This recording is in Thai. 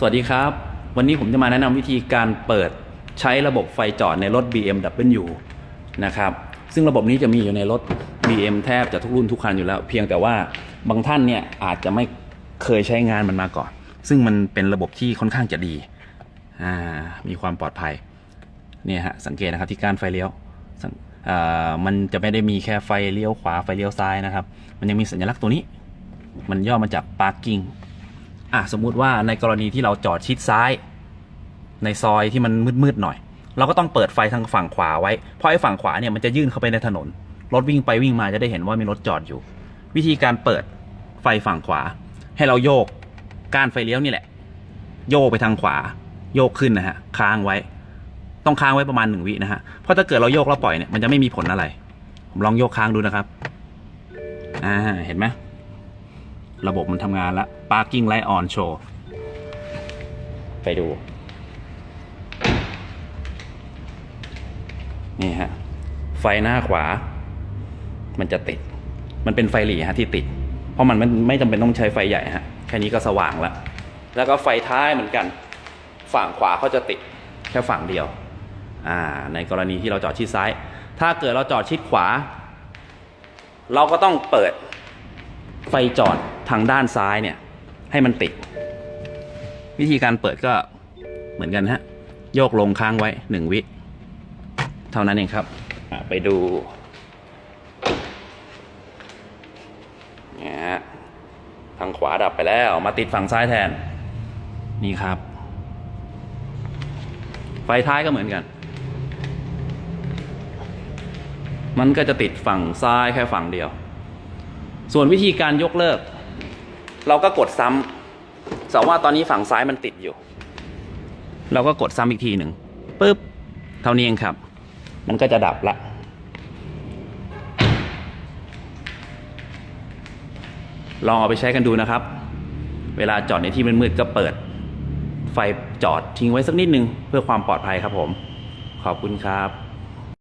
สวัสดีครับ วันนี้ผมจะมาแนะนำวิธีการเปิดใช้ระบบไฟจอดในรถ BMW นะครับ ซึ่งระบบนี้จะมีอยู่ในรถ BM แทบจะทุกรุ่นทุกคันอยู่แล้ว เพียงแต่ว่าบางท่านเนี่ยอาจจะไม่เคยใช้งานมันมาก่อน ซึ่งมันเป็นระบบที่ค่อนข้างจะดี มีความปลอดภัย เนี่ยฮะสังเกตนะครับที่การไฟเลี้ยวมันจะไม่ได้มีแค่ไฟเลี้ยวขวาไฟเลี้ยวซ้ายนะครับ มันยังมีสัญลักษณ์ตัวนี้ มันย่อมาจาก parking อะสมมุติว่าในกรณีที่เราจอดชิดซ้าย ในซอยที่มันมืดๆหน่อย เราก็ต้องเปิดไฟทางฝั่งขวาไว้เพราะไอ้ฝั่งขวาเนี่ยมันจะยื่นเข้าไปในถนน รถวิ่งไปวิ่งมาจะได้เห็นว่ามีรถจอดอยู่ วิธีการเปิดไฟฝั่งขวา ให้เราโยกก้านไฟเลี้ยวนี่แหละ โยกไปทางขวา โยกขึ้นนะฮะค้างไว้ ต้องค้างไว้ประมาณหนึ่งวินะฮะเพราะถ้าเกิดเราโยกแล้วปล่อยเนี่ยมันจะไม่มีผลอะไร ผมลองโยกค้างดูนะครับ อ่าเห็นไหม ระบบมันทำงานแล้ว parking light on show ไปดู นี่ฮะ ไฟหน้าขวา มันจะติด มันเป็นไฟหลีฮะที่ติด เพราะมันไม่ไม่จำเป็นต้องใช้ไฟใหญ่ฮะ แค่นี้ก็สว่างแล้วแล้วก็ไฟท้ายเหมือนกัน ฝั่งขวาเขาจะติด แค่ฝั่งเดียว อ่า ในกรณีที่เราจอดชิดซ้าย ถ้าเกิดเราจอดชิดขวา เราก็ต้องเปิดไฟจอด ทางด้านซ้ายเนี่ย ให้มันติด วิธีการเปิดก็เหมือนกันฮะ โยกลงค้างไว้หนึ่งวิ เท่านั้นเองครับ ไปดูเนี่ยฮะทางขวาดับไปแล้วมาติดฝั่งซ้ายแทน นี่ครับ ไฟท้ายก็เหมือนกัน มันก็จะติดฝั่งซ้ายแค่ฝั่งเดียว ส่วนวิธีการยกเลิก เราก็กดซ้ำแต่ว่าตอนนี้ฝั่งซ้ายมันติดอยู่ เราก็กดซ้ำอีกทีหนึ่งปึ๊บเท่านี้เองครับ มันก็จะดับละลองเอาไปใช้กันดูนะครับ เวลาจอดในที่มืดๆก็เปิด ไฟจอดทิ้งไว้สักนิดนึง เพื่อความปลอดภัยครับผม ขอบคุณครับ